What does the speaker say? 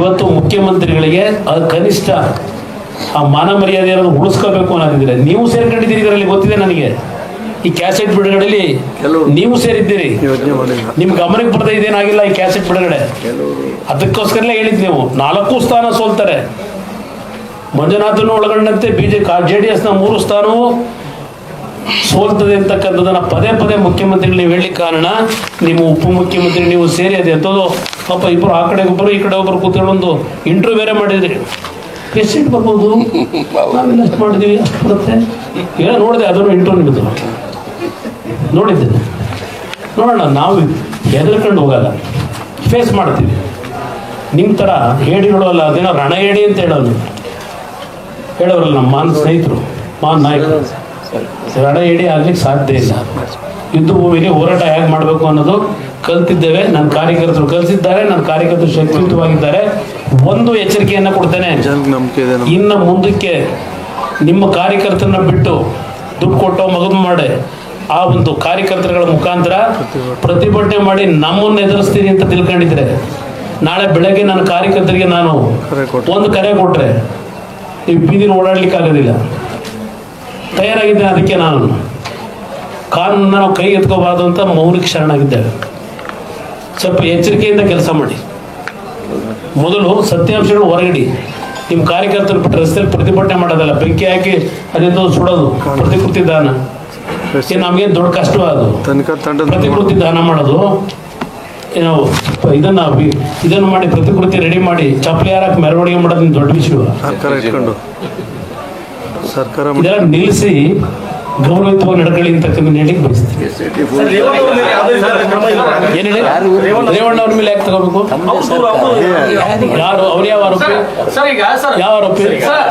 ಇವತ್ತು ಮುಖ್ಯಮಂತ್ರಿಗಳಿಗೆ ಅದು ಕನಿಷ್ಠ ಆ ಮಾನ ಮರ್ಯಾದೆಯನ್ನು ಉಳಿಸ್ಕೋಬೇಕು ಅನ್ನೋದಿದ್ರೆ ನೀವು ಸೇರ್ಕೊಂಡಿದ್ದೀರಿ ಇದರಲ್ಲಿ ಗೊತ್ತಿದೆ ನನಗೆ. ಈ ಕ್ಯಾಸೆಟ್ ಬಿಡುಗಡೆಯಲ್ಲಿ ನೀವು ಸೇರಿದ್ದೀರಿ. ನಿಮ್ ಗಮನಕ್ಕೆ ಬರ್ತಾ ಇದೇನಾಗಿಲ್ಲ ಈ ಕ್ಯಾಸೆಟ್ ಬಿಡುಗಡೆ. ಅದಕ್ಕೋಸ್ಕರಲೇ ಹೇಳಿದ್ ನೀವು ನಾಲ್ಕು ಸ್ಥಾನ ಸೋಲ್ತಾರೆ. ಮಂಜುನಾಥನು ಒಳಗೊಂಡಂತೆ ಬಿಜೆಪಿ ಜೆ ಡಿ ಎಸ್ನ ಮೂರು ಸ್ಥಾನವೂ ಸೋಲ್ತದೆ ಅಂತಕ್ಕಂಥದ್ದನ್ನ ಪದೇ ಪದೇ ಮುಖ್ಯಮಂತ್ರಿಗಳು ನೀವು ಹೇಳಿ ಕಾರಣ, ನಿಮ್ಮ ಉಪಮುಖ್ಯಮಂತ್ರಿ ನೀವು ಸೇರಿ ಅದು ಪಾಪ ಇಬ್ಬರು ಆ ಕಡೆ ಒಬ್ಬರು ಈ ಕಡೆ ಒಬ್ಬರು ಕೂತ್ಕೊಂಡು ಒಂದು ಇಂಟರ್ವ್ಯೂ ಬೇರೆ ಮಾಡಿದ್ರಿ. ಎಷ್ಟು ಬರ್ಬೋದು. ನಾವೆಲ್ಲ ಎಷ್ಟು ಮಾಡಿದ್ವಿ, ಅಷ್ಟು ಬರುತ್ತೆ. ಏನೋ ನೋಡಿದೆ, ಅದನ್ನು ಇಂಟರ್ವ್ಯೂ ನಿಮ್ಮದು ನೋಡಿದ್ದೇನೆ ನೋಡೋಣ, ನಾವು ಹೆದರ್ಕೊಂಡು ಹೋಗಲ್ಲ. ಫೇಸ್ ಮಾಡ್ತೀವಿ. ನಿಮ್ಮ ಥರ ಹೇಡಿಗಳು ಅಲ್ಲ ಅದೇನೋ ರಣ ಹೇಳಿ ಅಂತ ಹೇಳೋದು. ಹೇಳೋರಲ್ಲ ನಮ್ಮ ಮಾನ್ ಸ್ನೇಹಿತರು ಮಾನ್ ನಾಯಕರು. ರಣ ಇಡಿ ಆಗ್ಲಿಕ್ಕೆ ಸಾಧ್ಯ ಇಲ್ಲ. ಯುದ್ಧ ಭೂಮಿಗೆ ಹೋರಾಟ ಹೇಗೆ ಮಾಡಬೇಕು ಅನ್ನೋದು ಕಲ್ತಿದ್ದೇವೆ. ನನ್ನ ಕಾರ್ಯಕರ್ತರು ಕಲಿಸಿದ್ದಾರೆ ನನ್ನ ಕಾರ್ಯಕರ್ತರು ಶಕ್ತಿಯುತವಾಗಿದ್ದಾರೆ. ಒಂದು ಎಚ್ಚರಿಕೆಯನ್ನು ಕೊಡ್ತೇನೆ. ಇನ್ನು ಮುಂದಕ್ಕೆ ನಿಮ್ಮ ಕಾರ್ಯಕರ್ತರನ್ನ ಬಿಟ್ಟು ದುಡ್ಡು ಕೊಟ್ಟು ಮಗದು ಮಾಡಿ ಆ ಒಂದು ಕಾರ್ಯಕರ್ತರುಗಳ ಮುಖಾಂತರ ಪ್ರತಿಭಟನೆ ಮಾಡಿ ನಮ್ಮನ್ನು ಎದುರಿಸ್ತೀನಿ ಅಂತ ತಿಳ್ಕೊಂಡಿದ್ರೆ ನಾಳೆ ಬೆಳಗ್ಗೆ ನನ್ನ ಕಾರ್ಯಕರ್ತರಿಗೆ ನಾನು ಒಂದು ಕರೆ ಕೊಟ್ರೆ ನೀವು ಬೀದಿನ ಓಡಾಡ್ಲಿಕ್ಕೆ ಆಗೋದಿಲ್ಲ. ತಯಾರಾಗಿದ್ದೇನೆ ಅದಕ್ಕೆ ನಾನು. ಕಾನೂನನ್ನು ನಾವು ಕೈ ಎತ್ಕೋಬಾರ್ದು ಅಂತ ಮೌನಿಕ ಶರಣಾಗಿದ್ದೇವೆ ಸ್ವಲ್ಪ ಎಚ್ಚರಿಕೆಯಿಂದ ಕೆಲಸ ಮಾಡಿ. ಮೊದಲು ಸತ್ಯಾಂಶಗಳು ಹೊರಗಡಿ. ನಿಮ್ಮ ಕಾರ್ಯಕರ್ತರು ಬಿಟ್ಟು ರಸ್ತೆಯಲ್ಲಿ ಪ್ರತಿಭಟನೆ ಮಾಡೋದಲ್ಲ ಬೆಂಕಿ ಹಾಕಿ ಅದರಿಂದ ಸುಡೋದು ಪ್ರತಿಕೃತಿ ದಾನ. ನಮಗೆ ನಮಗೇನು ದೊಡ್ಡ ಕಷ್ಟ ಅದು. ತನಿಖಾ ತಂಡದ ಪ್ರತಿಕೃತಿ ದಾನ ಮಾಡೋದು. ನಾವು ಇದನ್ನ ಇದನ್ನು ಮಾಡಿ ಪ್ರತಿಕೃತಿ ರೆಡಿ ಮಾಡಿ ಚಪ್ಪಲಿ ಹಾರಕ್ಕೆ ಮೆರವಣಿಗೆ ಮಾಡೋದು ದೊಡ್ಡ ವಿಷಯ. ಸರ್ಕಾರ ಇದೆಲ್ಲ ನಿಲ್ಲಿಸಿ ಗೌರವಿತವಾಗಿ ನಡ್ಕೊಳ್ಳಿ ಅಂತಕ್ಕಂಥ ಹೇಳಿಕ್ ಬಯಸ್ತೀವಿ ಏನ್ ಹೇಳಿ ರೇವಣ್ಣ ಅವ್ರ ಮೇಲೆ ಯಾಕೆ ತಗೋಬೇಕು ಯಾರು ಅವ್ರು ಯಾವ ಆರೋಪಿ ಸರ್ ಈಗ ಸರ್ ಯಾವ ಆರೋಪಿ ಸರ್